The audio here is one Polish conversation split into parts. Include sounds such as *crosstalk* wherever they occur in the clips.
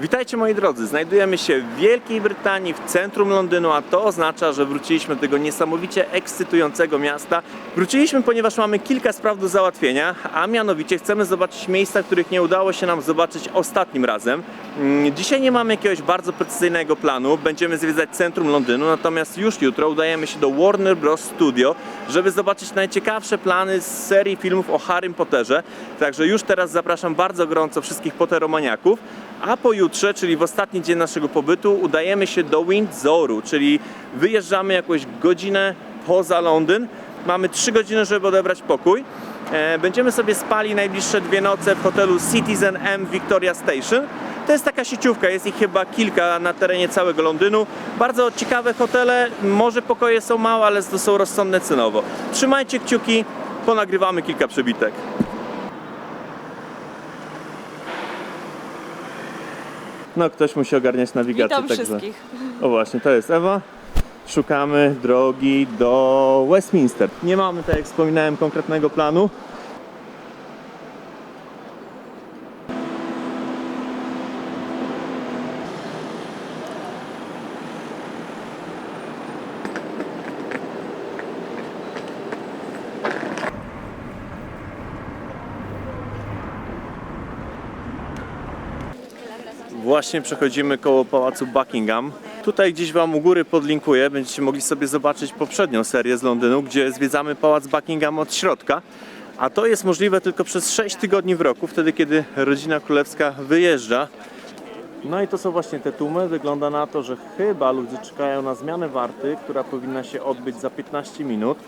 Witajcie moi drodzy, znajdujemy się w Wielkiej Brytanii, w centrum Londynu, a to oznacza, że wróciliśmy do tego niesamowicie ekscytującego miasta. Wróciliśmy, ponieważ mamy kilka spraw do załatwienia, a mianowicie chcemy zobaczyć miejsca, których nie udało się nam zobaczyć ostatnim razem. Mm, Dzisiaj nie mamy jakiegoś bardzo precyzyjnego planu, będziemy zwiedzać centrum Londynu, natomiast już jutro udajemy się do Warner Bros. Studio, żeby zobaczyć najciekawsze plany z serii filmów o Harrym Potterze. Także już teraz zapraszam bardzo gorąco wszystkich Potteromaniaków. A pojutrze, czyli w ostatni dzień naszego pobytu, udajemy się do Windsoru, czyli wyjeżdżamy jakąś godzinę poza Londyn. Mamy 3 godziny, żeby odebrać pokój. E, Będziemy sobie spali najbliższe dwie noce w hotelu Citizen M Victoria Station. To jest taka sieciówka, jest ich chyba kilka na terenie całego Londynu. Bardzo ciekawe hotele, może pokoje są małe, ale to są rozsądne cenowo. Trzymajcie kciuki, ponagrywamy kilka przebitek. No, ktoś musi ogarniać nawigację. Witam także- wszystkich. O właśnie, to jest Ewa. Szukamy drogi do Westminster. Nie mamy, tak jak wspominałem, konkretnego planu. Właśnie przechodzimy koło pałacu Buckingham. Tutaj gdzieś Wam u góry podlinkuję, będziecie mogli sobie zobaczyć poprzednią serię z Londynu, gdzie zwiedzamy pałac Buckingham od środka. A to jest możliwe tylko przez 6 tygodni w roku, wtedy kiedy rodzina królewska wyjeżdża. No i to są właśnie te tłumy. Wygląda na to, że chyba ludzie czekają na zmianę warty, która powinna się odbyć za 15 minut.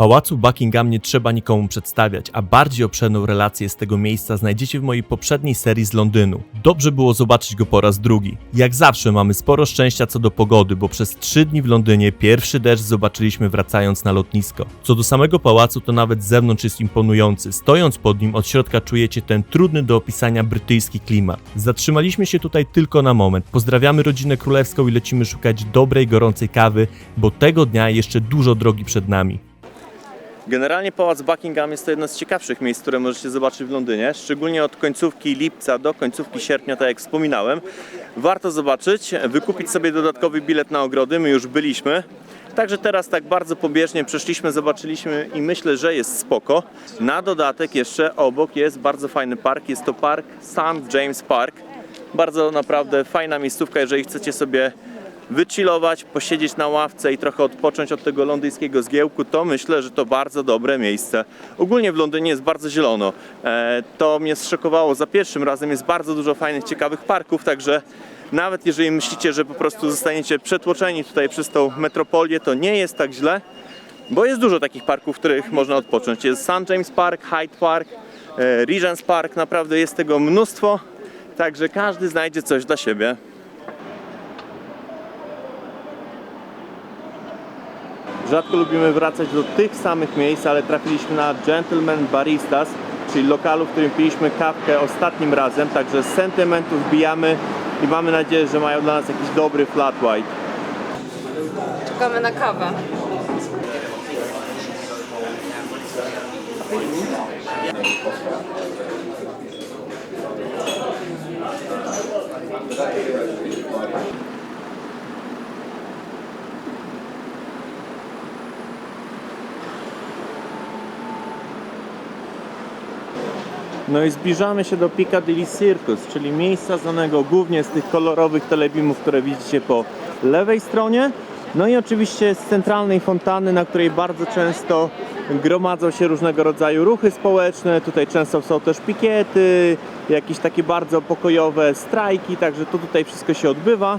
Pałacu Buckingham nie trzeba nikomu przedstawiać, a bardziej obszerną relację z tego miejsca znajdziecie w mojej poprzedniej serii z Londynu. Dobrze było zobaczyć go po raz drugi. Jak zawsze mamy sporo szczęścia co do pogody, bo przez trzy dni w Londynie pierwszy deszcz zobaczyliśmy wracając na lotnisko. Co do samego pałacu, to nawet z zewnątrz jest imponujący. Stojąc pod nim, od środka czujecie ten trudny do opisania brytyjski klimat. Zatrzymaliśmy się tutaj tylko na moment. Pozdrawiamy rodzinę królewską i lecimy szukać dobrej, gorącej kawy, bo tego dnia jeszcze dużo drogi przed nami. Generalnie pałac Buckingham jest to jedno z ciekawszych miejsc, które możecie zobaczyć w Londynie, szczególnie od końcówki lipca do końcówki sierpnia, tak jak wspominałem. Warto zobaczyć, wykupić sobie dodatkowy bilet na ogrody, my już byliśmy. Także teraz tak bardzo pobieżnie przeszliśmy, zobaczyliśmy i myślę, że jest spoko. Na dodatek jeszcze obok jest bardzo fajny park, jest to park St. James Park. Bardzo naprawdę fajna miejscówka, jeżeli chcecie sobie wychillować, posiedzieć na ławce i trochę odpocząć od tego londyńskiego zgiełku, to myślę, że to bardzo dobre miejsce. Ogólnie w Londynie jest bardzo zielono. E, to mnie zszokowało za pierwszym razem. Jest bardzo dużo fajnych, ciekawych parków, także nawet jeżeli myślicie, że po prostu zostaniecie przetłoczeni tutaj przez tą metropolię, to nie jest tak źle, bo jest dużo takich parków, w których można odpocząć. Jest St. James Park, Hyde Park, e, Regent's Park, naprawdę jest tego mnóstwo, także każdy znajdzie coś dla siebie. Rzadko lubimy wracać do tych samych miejsc, ale trafiliśmy na Gentleman Baristas, czyli lokalu, w którym piliśmy kawkę ostatnim razem, także sentymentu wbijamy i mamy nadzieję, że mają dla nas jakiś dobry flat white. Czekamy na kawę. No i zbliżamy się do Piccadilly Circus, czyli miejsca znanego głównie z tych kolorowych telebimów, które widzicie po lewej stronie. No i oczywiście z centralnej fontanny, na której bardzo często gromadzą się różnego rodzaju ruchy społeczne. Tutaj często są też pikiety, jakieś takie bardzo pokojowe strajki, także to tutaj wszystko się odbywa.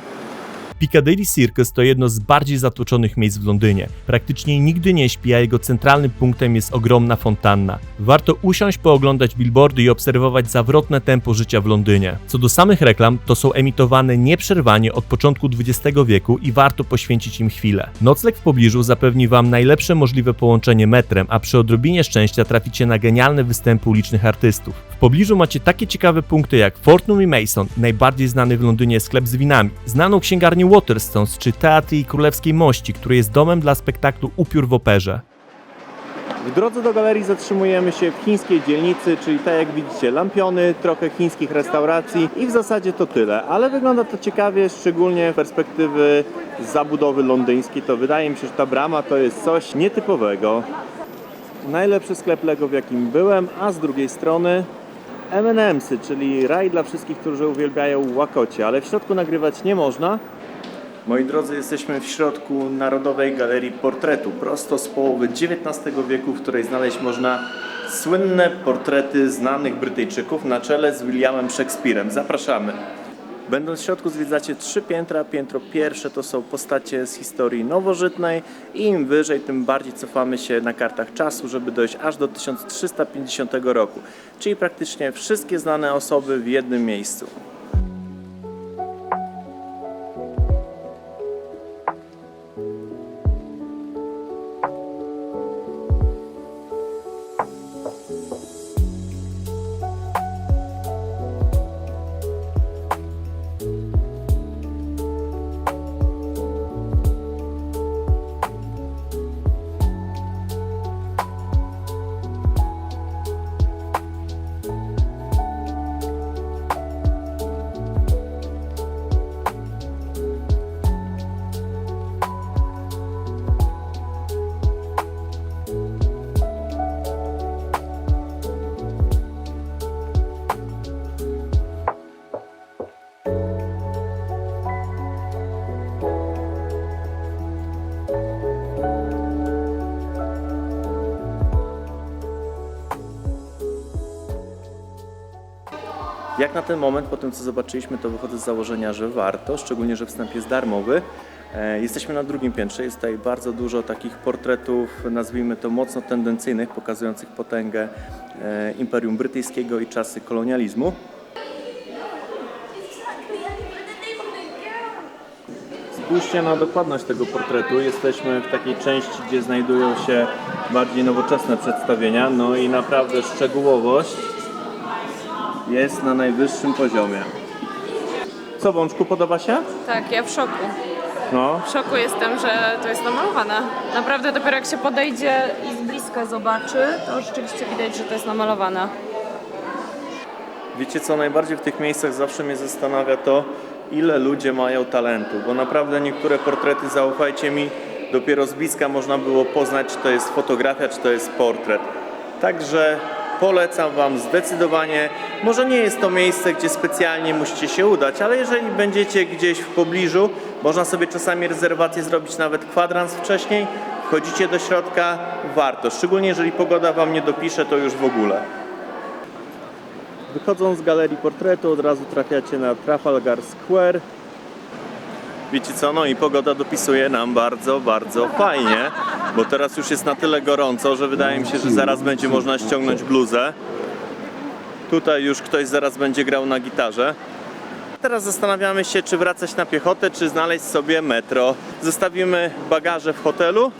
Piccadilly Circus to jedno z bardziej zatłoczonych miejsc w Londynie. Praktycznie nigdy nie śpi, a jego centralnym punktem jest ogromna fontanna. Warto usiąść, pooglądać billboardy i obserwować zawrotne tempo życia w Londynie. Co do samych reklam, to są emitowane nieprzerwanie od początku XX wieku i warto poświęcić im chwilę. Nocleg w pobliżu zapewni Wam najlepsze możliwe połączenie metrem, a przy odrobinie szczęścia traficie na genialne występy ulicznych artystów. W pobliżu macie takie ciekawe punkty jak Fortnum i Mason, najbardziej znany w Londynie sklep z winami, znaną księgarnię Waterstones czy i Królewskiej Mości, który jest domem dla spektaklu Upiór w operze. W drodze do galerii zatrzymujemy się w chińskiej dzielnicy, czyli tak jak widzicie, lampiony, trochę chińskich restauracji i w zasadzie to tyle. Ale wygląda to ciekawie, szczególnie z perspektywy zabudowy londyńskiej. To wydaje mi się, że ta brama to jest coś nietypowego. Najlepszy sklep Lego, w jakim byłem, a z drugiej strony M&M'sy, czyli raj dla wszystkich, którzy uwielbiają łakocie, ale w środku nagrywać nie można. Moi drodzy, jesteśmy w środku Narodowej Galerii Portretu, prosto z połowy XIX wieku, w której znaleźć można słynne portrety znanych Brytyjczyków na czele z Williamem Shakespearem. Zapraszamy. Będąc w środku zwiedzacie trzy piętra. Piętro pierwsze to są postacie z historii nowożytnej i im wyżej, tym bardziej cofamy się na kartach czasu, żeby dojść aż do 1350 roku. Czyli praktycznie wszystkie znane osoby w jednym miejscu. Jak na ten moment, po tym co zobaczyliśmy, to wychodzę z założenia, że warto, szczególnie, że wstęp jest darmowy. E, Jesteśmy na drugim piętrze, jest tutaj bardzo dużo takich portretów, nazwijmy to mocno tendencyjnych, pokazujących potęgę e, Imperium Brytyjskiego i czasy kolonializmu. Spójrzcie na dokładność tego portretu. Jesteśmy w takiej części, gdzie znajdują się bardziej nowoczesne przedstawienia, no i naprawdę szczegółowość jest na najwyższym poziomie. Co, Bączku, podoba się? Tak, ja w szoku. No, W szoku jestem, że to jest namalowane. Naprawdę dopiero jak się podejdzie i z bliska zobaczy, to rzeczywiście widać, że to jest namalowane. wiecie co, najbardziej w tych miejscach zawsze mnie zastanawia to, ile ludzie mają talentu, bo naprawdę niektóre portrety, zaufajcie mi, dopiero z bliska można było poznać, czy to jest fotografia, czy to jest portret. Także polecam Wam zdecydowanie. Może nie jest to miejsce, gdzie specjalnie musicie się udać, ale jeżeli będziecie gdzieś w pobliżu, można sobie czasami rezerwację zrobić nawet kwadrans wcześniej. Wchodzicie do środka, warto. Szczególnie jeżeli pogoda Wam nie dopisze, to już w ogóle. Wychodząc z galerii portretu, od razu trafiacie na Trafalgar Square. Wiecie co, no i pogoda dopisuje nam bardzo, bardzo fajnie, bo teraz już jest na tyle gorąco, że wydaje mi się, że zaraz będzie można ściągnąć bluzę. Tutaj już ktoś zaraz będzie grał na gitarze. Teraz zastanawiamy się, czy wracać na piechotę, czy znaleźć sobie metro. Zostawimy bagaże w hotelu.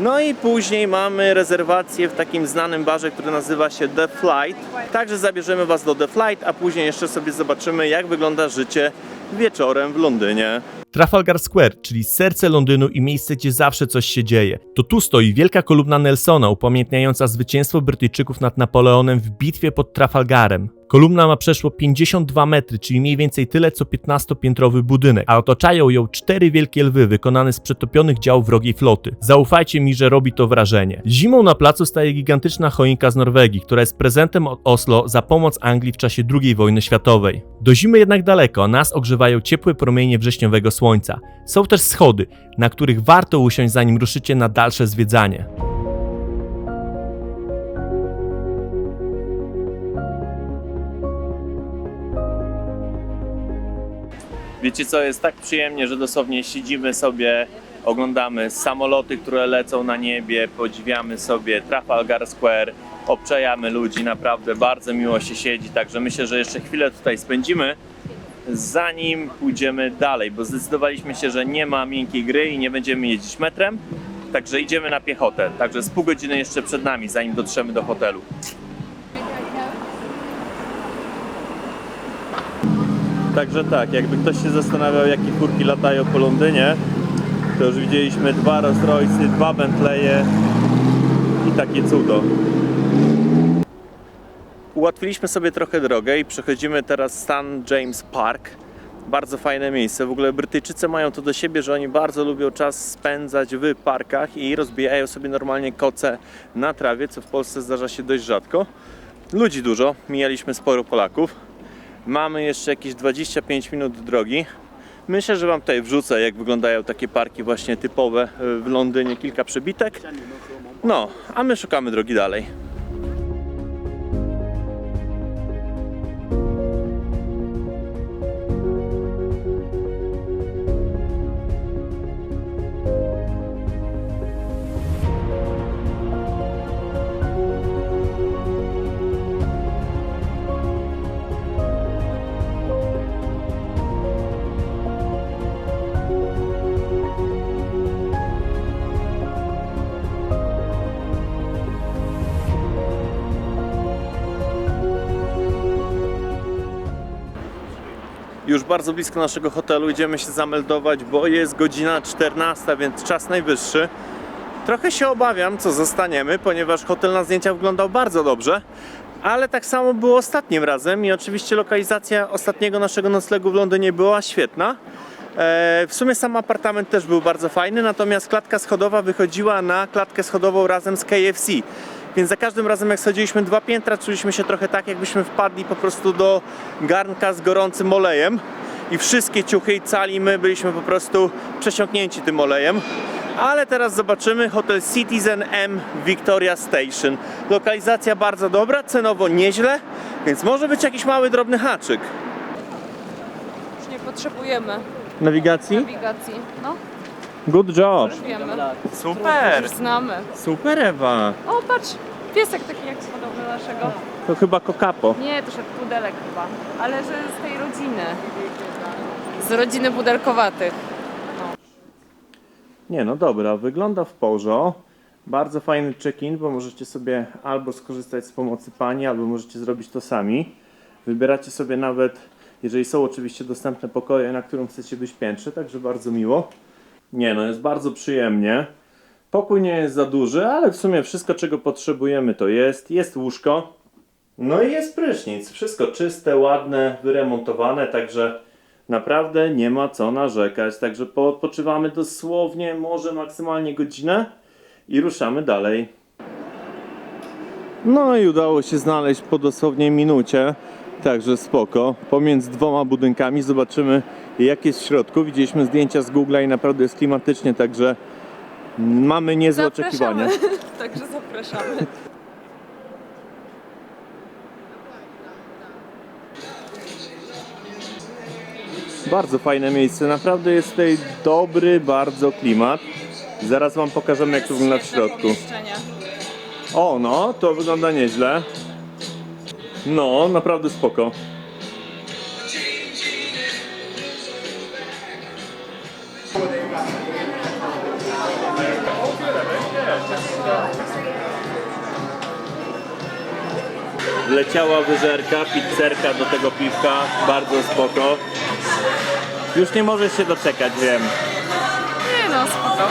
No i później mamy rezerwację w takim znanym barze, który nazywa się The Flight. Także zabierzemy Was do The Flight, a później jeszcze sobie zobaczymy, jak wygląda życie wieczorem w Londynie. Trafalgar Square, czyli serce Londynu i miejsce, gdzie zawsze coś się dzieje. To tu stoi wielka kolumna Nelsona upamiętniająca zwycięstwo Brytyjczyków nad Napoleonem w bitwie pod Trafalgarem. Kolumna ma przeszło 52 metry, czyli mniej więcej tyle co 15-piętrowy budynek, a otaczają ją cztery wielkie lwy wykonane z przetopionych dział wrogiej floty. Zaufajcie mi, że robi to wrażenie. Zimą na placu staje gigantyczna choinka z Norwegii, która jest prezentem od Oslo za pomoc Anglii w czasie II wojny światowej. Do zimy jednak daleko, a nas ogrzewają ciepłe promienie wrześniowego słońca. Są też schody, na których warto usiąść zanim ruszycie na dalsze zwiedzanie. Wiecie co, jest tak przyjemnie, że dosłownie siedzimy sobie, oglądamy samoloty, które lecą na niebie, podziwiamy sobie Trafalgar Square, obczajamy ludzi, naprawdę bardzo miło się siedzi, także myślę, że jeszcze chwilę tutaj spędzimy, zanim pójdziemy dalej, bo zdecydowaliśmy się, że nie ma miękkiej gry i nie będziemy jeździć metrem, także idziemy na piechotę, także z pół godziny jeszcze przed nami, zanim dotrzemy do hotelu. Także tak, jakby ktoś się zastanawiał, jakie furki latają po Londynie, to już widzieliśmy dwa Rolls Royce'y, dwa Bentleye i takie cudo. Ułatwiliśmy sobie trochę drogę i przechodzimy teraz Stan James Park. Bardzo fajne miejsce. W ogóle Brytyjczycy mają to do siebie, że oni bardzo lubią czas spędzać w parkach i rozbijają sobie normalnie koce na trawie, co w Polsce zdarza się dość rzadko. Ludzi dużo, mijaliśmy sporo Polaków. Mamy jeszcze jakieś 25 minut drogi. Myślę, że Wam tutaj wrzucę, jak wyglądają takie parki właśnie typowe w Londynie, kilka przebitek. No, a my szukamy drogi dalej. Już bardzo blisko naszego hotelu idziemy się zameldować, bo jest godzina 14, więc czas najwyższy. Trochę się obawiam, co zostaniemy, ponieważ hotel na zdjęciach wyglądał bardzo dobrze, ale tak samo było ostatnim razem i oczywiście lokalizacja ostatniego naszego noclegu w Londynie była świetna. E, W sumie sam apartament też był bardzo fajny, natomiast klatka schodowa wychodziła na klatkę schodową razem z KFC. Więc za każdym razem jak schodziliśmy dwa piętra, czuliśmy się trochę tak, jakbyśmy wpadli po prostu do garnka z gorącym olejem i wszystkie ciuchy i cali my byliśmy po prostu przesiąknięci tym olejem. Ale teraz zobaczymy hotel Citizen M Victoria Station. Lokalizacja bardzo dobra, cenowo nieźle, więc może być jakiś mały drobny haczyk. Już nie potrzebujemy Nawigacji? nawigacji. No, Good job. wiemy. Super. Już znamy. Super Ewa. O, patrz, piesek taki jak podobny do naszego. To chyba kokapo. Nie, to szedł pudelek chyba, ale że z tej rodziny. Z rodziny pudelkowatych. Nie, no dobra, wygląda w porzo. Bardzo fajny check-in, bo możecie sobie albo skorzystać z pomocy pani, albo możecie zrobić to sami. Wybieracie sobie nawet, jeżeli są oczywiście dostępne pokoje, na którym chcecie być piętrze, także bardzo miło. Nie, no jest bardzo przyjemnie. Pokój nie jest za duży, ale w sumie wszystko, czego potrzebujemy, to jest. Jest łóżko. No i jest prysznic. Wszystko czyste, ładne, wyremontowane, także naprawdę nie ma co narzekać. Także po- odpoczywamy dosłownie może maksymalnie godzinę i ruszamy dalej. No i udało się znaleźć po dosłownie minucie, także spoko. Pomiędzy dwoma budynkami zobaczymy jak jest w środku. Widzieliśmy zdjęcia z Google'a i naprawdę jest klimatycznie, także mamy niezłe oczekiwania. *laughs* Także zapraszamy. Bardzo fajne miejsce, naprawdę jest tutaj dobry bardzo klimat. Zaraz wam pokażemy jak to wygląda w środku. O no, to wygląda nieźle. No, naprawdę spoko. Leciała wyżerka, pizzerka do tego piwka, bardzo spoko. Już nie możesz się doczekać, wiem. Nie no, spoko.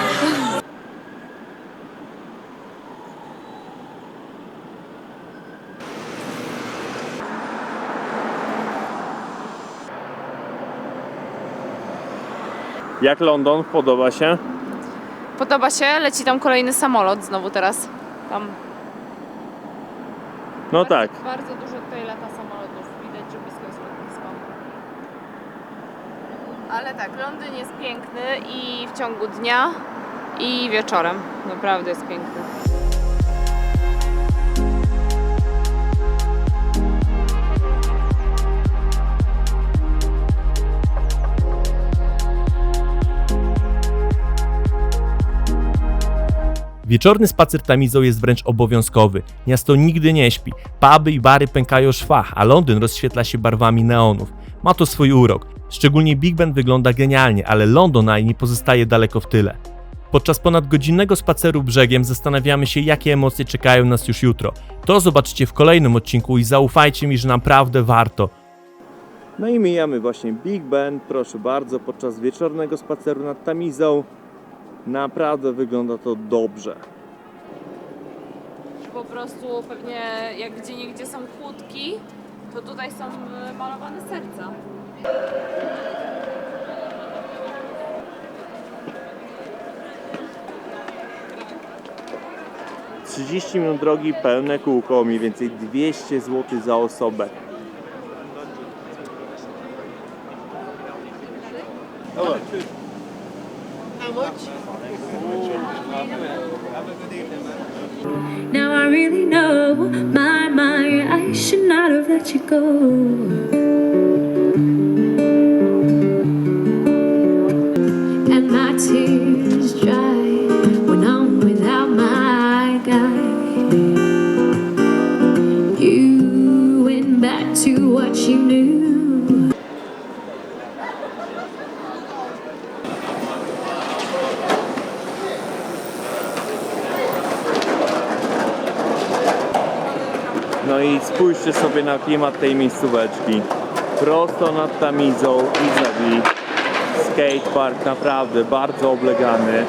Jak London? Podoba się? Podoba się, leci tam kolejny samolot znowu teraz. Tam No tak. bardzo dużo tutaj lata samolotów. Widać, że blisko jest lotnisko. Ale tak, Londyn jest piękny i w ciągu dnia i wieczorem. Naprawdę jest piękny. Wieczorny spacer Tamizą jest wręcz obowiązkowy. Miasto nigdy nie śpi. Puby i bary pękają szwach, a Londyn rozświetla się barwami neonów. Ma to swój urok. Szczególnie Big Ben wygląda genialnie, ale London Eye nie pozostaje daleko w tyle. Podczas ponad godzinnego spaceru brzegiem zastanawiamy się, jakie emocje czekają nas już jutro. To zobaczycie w kolejnym odcinku i zaufajcie mi, że naprawdę warto. No i mijamy właśnie Big Ben, proszę bardzo, podczas wieczornego spaceru nad Tamizą. Naprawdę wygląda to dobrze. po prostu pewnie jak gdzie niegdzie są kłódki, to tutaj są y, malowane serca. - 30 minut drogi, pełne kółko, mniej więcej 200 zł za osobę. Let you go. Spójrzcie sobie na klimat tej miejscóweczki. Prosto nad Tamizą, Izabi. Skatepark naprawdę bardzo oblegany.